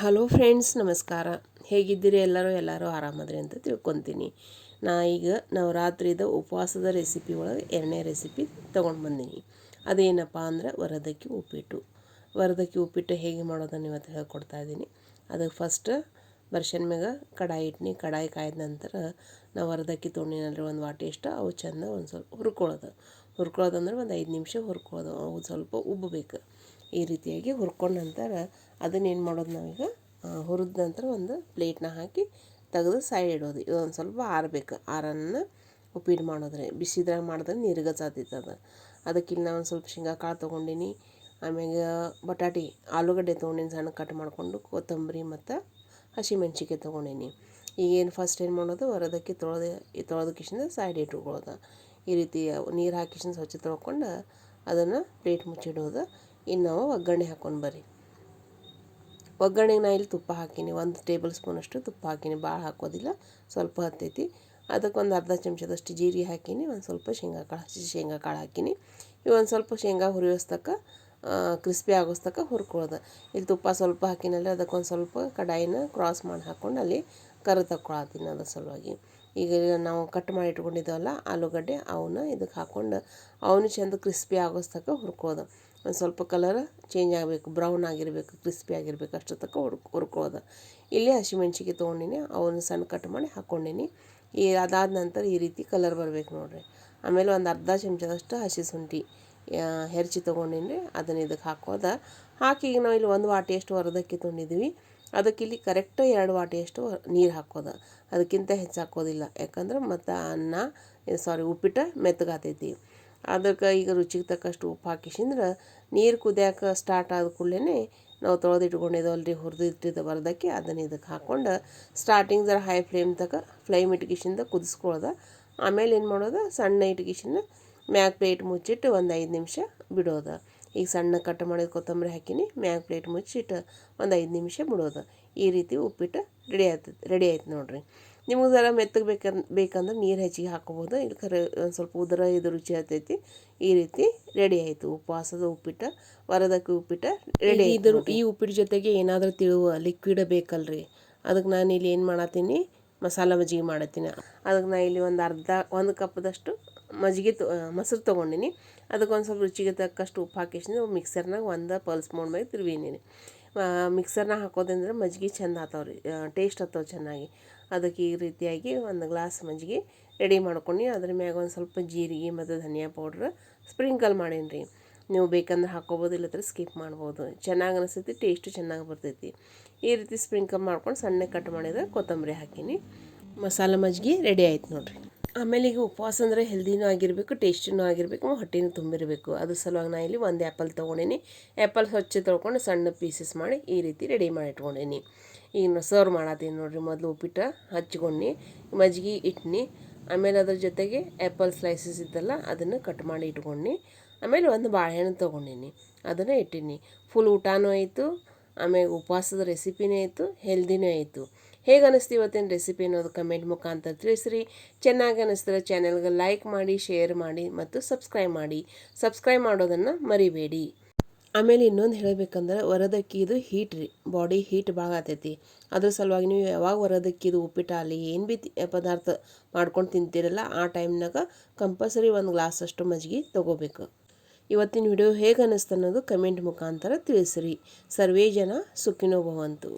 Hello friends, ನಮಸ್ಕಾರ. ಹೇಗಿದ್ದೀರಿ ಎಲ್ಲರೂ? ಎಲ್ಲರೂ ಆರಾಮದ್ರಿ ಅಂತ ತಿಳ್ಕೊತೀನಿ. ನಾ ಈಗ ನವರಾತ್ರಿದ ಉಪವಾಸದ ರೆಸಿಪಿ ಒಳಗೆ ಎರಡನೇ ರೆಸಿಪಿ ತೊಗೊಂಡು ಬಂದೀನಿ. ಅದೇನಪ್ಪ ಅಂದ್ರೆ ವರದಕ್ಕಿ ಉಪ್ಪಿಟ್ಟು. ವರದಕ್ಕಿ ಉಪ್ಪಿಟ್ಟು ಹೇಗೆ ಮಾಡೋದನ್ನು ಇವತ್ತು ಹೇಳ್ಕೊಡ್ತಾ ಇದ್ದೀನಿ. ಅದಕ್ಕೆ ಫಸ್ಟ್ ಬರ್ಷನ್ ಮ್ಯಾಗ ಕಡಾಯಿ ಇಟ್ನಿ. ಕಡಾಯಿ ಕಾಯ್ದ ನಂತರ ನಾವು ವರದಕ್ಕಿ ತೊಣ್ಣಿನಲ್ಲಿ ಒಂದು ವಾಟಿ ಇಷ್ಟು ಅವು ಚಂದ ಒಂದು ಸ್ವಲ್ಪ ಹುರ್ಕೊಳ್ಳೋದು ಹುರ್ಕೊಳ್ಳೋದಂದ್ರೆ ಒಂದು ಐದು ನಿಮಿಷ ಹುರ್ಕೊಳ್ಳೋದು ಅವು ಸ್ವಲ್ಪ ಉಬ್ಬಬೇಕು. ಈ ರೀತಿಯಾಗಿ ಹುರ್ಕೊಂಡ ನಂತರ ಅದನ್ನೇನು ಮಾಡೋದು ನಾವೀಗ ಹುರಿದ ನಂತರ ಒಂದು ಪ್ಲೇಟ್ನ ಹಾಕಿ ತೆಗೆದು ಸೈಡ್ ಇಡೋದು. ಇದೊಂದು ಸ್ವಲ್ಪ ಆರಬೇಕು. ಆರನ್ನ ಉಪ್ಪಿಟ್ಟು ಮಾಡೋದ್ರೆ ಬಿಸಿದ್ರಾಗ ಮಾಡಿದ್ರೆ ನೀರ್ಗಚಾತೈತೆ ಅದು. ಅದಕ್ಕೆ ನಾನು ಸ್ವಲ್ಪ ಶೇಂಗಾ ಕಾಳು ತೊಗೊಂಡಿನಿ. ಆಮ್ಯಾಗ ಬಟಾಟಿ, ಆಲೂಗಡ್ಡೆ ತೊಗೊಂಡಿನಿ ಸಣ್ಣ ಕಟ್ ಮಾಡಿಕೊಂಡು ಕೊತ್ತಂಬರಿ ಮತ್ತು ಹಸಿಮೆಣ್ಸಿಕಾಯಿ ತೊಗೊಂಡೀನಿ. ಈಗೇನು ಫಸ್ಟ್ ಏನು ಮಾಡೋದು? ಹೊರದಕ್ಕೆ ತೊಳೆದು ಕಿಶಿಂದ ಸೈಡ್ ಇಟ್ಕೊಳ್ಳೋದು. ಈ ರೀತಿ ನೀರು ಹಾಕಿಸಿಂದ ಸ್ವಚ್ಛ ತೊಳ್ಕೊಂಡು ಅದನ್ನು ಪ್ಲೇಟ್ ಮುಚ್ಚಿಡೋದು. ಇನ್ನು ಒಗ್ಗರಣೆ ಹಾಕ್ಕೊಂಡು ಬರ್ರಿ. ಒಗ್ಗರಣೆಗೆ ನಾ ಇಲ್ಲಿ ತುಪ್ಪ ಹಾಕೀನಿ, ಒಂದು ಟೇಬಲ್ ಸ್ಪೂನಷ್ಟು ತುಪ್ಪ ಹಾಕೀನಿ ಭಾಳ ಹಾಕೋದಿಲ್ಲ, ಸ್ವಲ್ಪ ಹತ್ತೈತಿ. ಅದಕ್ಕೆ ಒಂದು ಅರ್ಧ ಚಮಚದಷ್ಟು ಜೀರಿಗೆ ಹಾಕೀನಿ, ಒಂದು ಸ್ವಲ್ಪ ಶೇಂಗಾ ಕಾಳು, ಹಸಿ ಶೇಂಗಾ ಕಾಳು ಹಾಕೀನಿ. ಇವು ಒಂದು ಸ್ವಲ್ಪ ಶೇಂಗಾ ಹುರಿಯೋಸ್ತಕ್ಕ ಕ್ರಿಸ್ಪಿ ಆಗೋಸ್ತಕ್ಕ ಹುರ್ಕೊಳ್ಳೋದು. ಇಲ್ಲಿ ತುಪ್ಪ ಸ್ವಲ್ಪ ಹಾಕಿನಲ್ಲ, ಅದಕ್ಕೊಂದು ಸ್ವಲ್ಪ ಕಡಾಯಿನ ಕ್ರಾಸ್ ಮಾಡಿ ಹಾಕ್ಕೊಂಡು ಅಲ್ಲಿ ಕರು ತಕ್ಕೊಳತ್ತೀನಿ ಅದ್ರ ಸಲುವಾಗಿ. ಈಗ ನಾವು ಕಟ್ ಮಾಡಿ ಇಟ್ಕೊಂಡಿದ್ದೇವಲ್ಲ ಆಲೂಗಡ್ಡೆ, ಅವನ್ನ ಇದಕ್ಕೆ ಹಾಕ್ಕೊಂಡು ಅವನು ಚೆಂದ ಕ್ರಿಸ್ಪಿ ಆಗೋಸ್ತಕ ಹುರ್ಕೋದು. ಒಂದು ಸ್ವಲ್ಪ ಕಲರ್ ಚೇಂಜ್ ಆಗಬೇಕು ಬ್ರೌನ್ ಆಗಿರಬೇಕು ಕ್ರಿಸ್ಪಿ ಆಗಿರಬೇಕು ಅಷ್ಟು ತಕ್ಕ ಹುರ್ಕ್ ಹುರ್ಕೋದು. ಇಲ್ಲಿ ಹಸಿಮೆಣ್ಸಿಗೆ ತೊಗೊಂಡಿನಿ, ಅವನ್ನ ಸಣ್ಣ ಕಟ್ ಮಾಡಿ ಹಾಕ್ಕೊಂಡಿನಿ ಈ ಅದಾದ ನಂತರ ಈ ರೀತಿ ಕಲರ್ ಬರಬೇಕು ನೋಡಿರಿ. ಆಮೇಲೆ ಒಂದು ಅರ್ಧ ಚಮಚದಷ್ಟು ಹಸಿ ಶುಂಠಿ ಹೆರ್ಚಿ ತೊಗೊಂಡಿನಿ ಅದನ್ನು ಇದಕ್ಕೆ ಹಾಕೋದ. ಹಾಕಿ ಈಗ ನಾವು ಇಲ್ಲಿ ಒಂದು ವಾಟಿಯಷ್ಟು ಹೊರದಕ್ಕಿ ತೊಗೊಂಡಿದ್ವಿ. ಅದಕ್ಕೆ ಇಲ್ಲಿ ಕರೆಕ್ಟ್ ಎರಡು ವಾಟಿಯಷ್ಟು ನೀರು ಹಾಕೋದು ಅದಕ್ಕಿಂತ ಹೆಚ್ಚು ಹಾಕೋದಿಲ್ಲ ಯಾಕಂದ್ರೆ ಮತ್ತು ಅನ್ನ ಸಾರಿ ಉಪ್ಪಿಟ್ಟು ಮೆತ್ತಗಾತೈತಿ. ಅದಕ್ಕೆ ಈಗ ರುಚಿಗೆ ತಕ್ಕಷ್ಟು ಉಪ್ಪು ಹಾಕಿಸಿಂದ್ರೆ ನೀರು ಕುದಿಯಾಕ ಸ್ಟಾರ್ಟ್ ಆದ ಕೂಡಲೇ ನಾವು ತೊಳೆದು ಇಟ್ಕೊಂಡಿದ್ದೆವಲ್ಲ ಬರ್ದಕ್ಕೆ ಹುರಿದು ಇಟ್ಟಿದ್ದ ಬರೋದಕ್ಕೆ ಅದನ್ನು ಇದಕ್ಕೆ ಹಾಕ್ಕೊಂಡು ಸ್ಟಾರ್ಟಿಂಗ್ ಜರ ಹೈ ಫ್ಲೇಮ್ ತಕ ಫ್ಲೇಮ್ ಇಟ್ಕಿಸಿಂದ ಕುದಿಸ್ಕೊಳ್ಳೋದು ಆಮೇಲೆ ಏನು ಮಾಡೋದು? ಸಣ್ಣ ಇಟ್ಕಿಸಿಂದ ಮ್ಯಾಗ ಪ್ಲೇಟ್ ಮುಚ್ಚಿಟ್ಟು ಒಂದು ಐದು ನಿಮಿಷ ಬಿಡೋದು. ಈಗ ಸಣ್ಣ ಕಟ್ ಮಾಡಿದ ಕೊತ್ತಂಬರಿ ಹಾಕಿನಿ. ಮ್ಯಾಗ ಪ್ಲೇಟ್ ಮುಚ್ಚಿಟ್ಟು ಒಂದು ಐದು ನಿಮಿಷ ಬಿಡೋದು. ಈ ರೀತಿ ಉಪ್ಪಿಟ್ಟು ರೆಡಿ ಆಯ್ತು ರೆಡಿ ಆಯ್ತು ನೋಡಿರಿ. ನಿಮಗೆ ಜರ ಮೆತ್ತಗೆ ಬೇಕಂದ್ ಬೇಕಂದ್ರೆ ನೀರು ಹೆಚ್ಚಿಗೆ ಹಾಕೋಬೋದು. ಇಲ್ಲಿ ಖರೆ ಒಂದು ಸ್ವಲ್ಪ ಉದರ ಇದು ರುಚಿ ಆಗ್ತೈತಿ ಈ ರೀತಿ ರೆಡಿ ಆಯಿತು. ಉಪವಾಸದ ಉಪ್ಪಿಟ್ಟು ವರದಕ್ಕೆ ಉಪ್ಪಿಟ್ಟು ರೆಡಿ ಇದ್ರ ಈ ಉಪ್ಪಿಟ್ಟು ಜೊತೆಗೆ ಏನಾದರೂ ತಿಳುವ ಲಿಕ್ವಿಡ್ ಬೇಕಲ್ರಿ. ಅದಕ್ಕೆ ನಾನು ಇಲ್ಲಿ ಏನು ಮಾಡತ್ತೀನಿ ಮಸಾಲ ಮಜ್ಜಿಗೆ ಮಾಡತ್ತೀನಿ ಅದಕ್ಕೆ ನಾನು ಇಲ್ಲಿ ಒಂದು ಅರ್ಧ ಒಂದು ಕಪ್ದಷ್ಟು ಮಜ್ಜಿಗೆ ತೊ ಮೊಸರು ತೊಗೊಂಡಿನಿ. ಅದಕ್ಕೆ ಒಂದು ಸ್ವಲ್ಪ ರುಚಿಗೆ ತಕ್ಕಷ್ಟು ಉಪ್ಪು ಹಾಕಿಸಿದ್ರೆ ಮಿಕ್ಸರ್ನಾಗ ಒಂದು ಪಲ್ಸ್ ಮೂಡ್ ಮೇಲೆ ತಿರುವಿನಿ ಮಿಕ್ಸರ್ನಾಗ ಹಾಕೋದಂದ್ರೆ ಮಜ್ಜಿಗೆ ಚೆಂದ ಆತಾವ್ರಿ ಟೇಸ್ಟ್ ಆಗ್ತಾವೆ ಚೆನ್ನಾಗಿ. ಅದಕ್ಕೆ ಈ ರೀತಿಯಾಗಿ ಒಂದು ಗ್ಲಾಸ್ ಮಜ್ಜಿಗೆ ರೆಡಿ ಮಾಡ್ಕೊಂಡು. ಅದ್ರ ಮ್ಯಾಗ ಒಂದು ಸ್ವಲ್ಪ ಜೀರಿಗೆ ಮತ್ತು ಧನಿಯಾ ಪೌಡ್ರ್ ಸ್ಪ್ರಿಂಕಲ್ ಮಾಡೀನಿ ರೀ. ನೀವು ಬೇಕಂದ್ರೆ ಹಾಕೋಬೋದು, ಇಲ್ಲದ್ರೆ ಸ್ಕಿಪ್ ಮಾಡ್ಬೋದು. ಚೆನ್ನಾಗಿ ಅನಿಸ್ತೈತಿ ಟೇಸ್ಟು ಚೆನ್ನಾಗಿ ಬರ್ತೈತಿ. ಈ ರೀತಿ ಸ್ಪ್ರಿಂಕಲ್ ಮಾಡ್ಕೊಂಡು ಸಣ್ಣ ಕಟ್ ಮಾಡಿದ್ರೆ ಕೊತ್ತಂಬರಿ ಹಾಕೀನಿ. ಮಸಾಲೆ ಮಜ್ಜಿಗೆ ರೆಡಿ ಆಯ್ತು ನೋಡಿರಿ. ಆಮೇಲೆ ಈಗ ಉಪವಾಸ ಅಂದರೆ ಹೆಲ್ದಿನೂ ಆಗಿರಬೇಕು, ಟೇಸ್ಟಿನೂ ಆಗಿರಬೇಕು, ಹೊಟ್ಟೆನೂ ತುಂಬಿರಬೇಕು. ಅದ್ರ ಸಲುವಾಗಿ ನಾನು ಇಲ್ಲಿ ಒಂದು ಆ್ಯಪಲ್ ತೊಗೊಂಡೀನಿ. ಆ್ಯಪಲ್ ಸ್ವಚ್ಛ ತೊಳ್ಕೊಂಡು ಸಣ್ಣ ಪೀಸಸ್ ಮಾಡಿ ಈ ರೀತಿ ರೆಡಿ ಮಾಡಿ ಇಟ್ಕೊಂಡೀನಿ. ಈಗ ಸರ್ವ್ ಮಾಡತ್ತೀನಿ ನೋಡಿರಿ, ಮೊದಲು ಉಪ್ಪಿಟ್ಟು ಹಚ್ಕೊಂಡು ಮಜ್ಗೆ ಇಟ್ನಿ. ಆಮೇಲೆ ಅದ್ರ ಜೊತೆಗೆ ಆ್ಯಪಲ್ ಸ್ಲೈಸಸ್ ಇದ್ದಲ್ಲ ಅದನ್ನು ಕಟ್ ಮಾಡಿ ಇಟ್ಕೊಂಡು ಆಮೇಲೆ ಒಂದು ಬಾಳೆಹಣ್ಣು ತೊಗೊಂಡೀನಿ, ಅದನ್ನು ಇಟ್ಟೀನಿ. ಫುಲ್ ಊಟನೂ ಆಯಿತು, ಆಮೇಲೆ ಉಪವಾಸದ ರೆಸಿಪಿನೇ ಆಯಿತು ಹೆಲ್ದಿನೂ ಆಯಿತು. ಹೇಗೆ ಅನ್ನಿಸ್ತು ಇವತ್ತಿನ ರೆಸಿಪಿ ಅನ್ನೋದು ಕಮೆಂಟ್ ಮುಖಾಂತರ ತಿಳಿಸ್ರಿ. ಚೆನ್ನಾಗಿ ಅನ್ನಿಸ್ತಾರೆ ಚಾನೆಲ್ಗೆ ಲೈಕ್ ಮಾಡಿ ಶೇರ್ ಮಾಡಿ ಮತ್ತು ಸಬ್ಸ್ಕ್ರೈಬ್ ಮಾಡಿ. ಸಬ್ಸ್ಕ್ರೈಬ್ ಮಾಡೋದನ್ನು ಮರಿಬೇಡಿ. ಆಮೇಲೆ ಇನ್ನೊಂದು ಹೇಳಬೇಕಂದ್ರೆ ವರದಕ್ಕಿದು ಹೀಟ್ ರೀ ಬಾಡಿ ಹೀಟ್ ಭಾಳ ಆತೈತಿ. ಅದ್ರ ಸಲುವಾಗಿ ನೀವು ಯಾವಾಗ ವರದಕ್ಕಿದು ಉಪ್ಪಿಟ್ಟು ಆಗಲಿ ಏನು ಭೀ ಪದಾರ್ಥ ಮಾಡ್ಕೊಂಡು ತಿಂತೀರಲ್ಲ ಆ ಟೈಮ್ನಾಗ ಕಂಪಲ್ಸರಿ ಒಂದು ಗ್ಲಾಸಷ್ಟು ಮಜ್ಜಿಗೆ ತೊಗೋಬೇಕು. ಇವತ್ತಿನ ವಿಡಿಯೋ ಹೇಗೆ ಅನ್ನಿಸ್ತು ಅನ್ನೋದು ಕಮೆಂಟ್ ಮುಖಾಂತರ ತಿಳಿಸ್ರಿ. ಸರ್ವೇ ಜನ ಸುಖಿನೋ ಭವಂತು.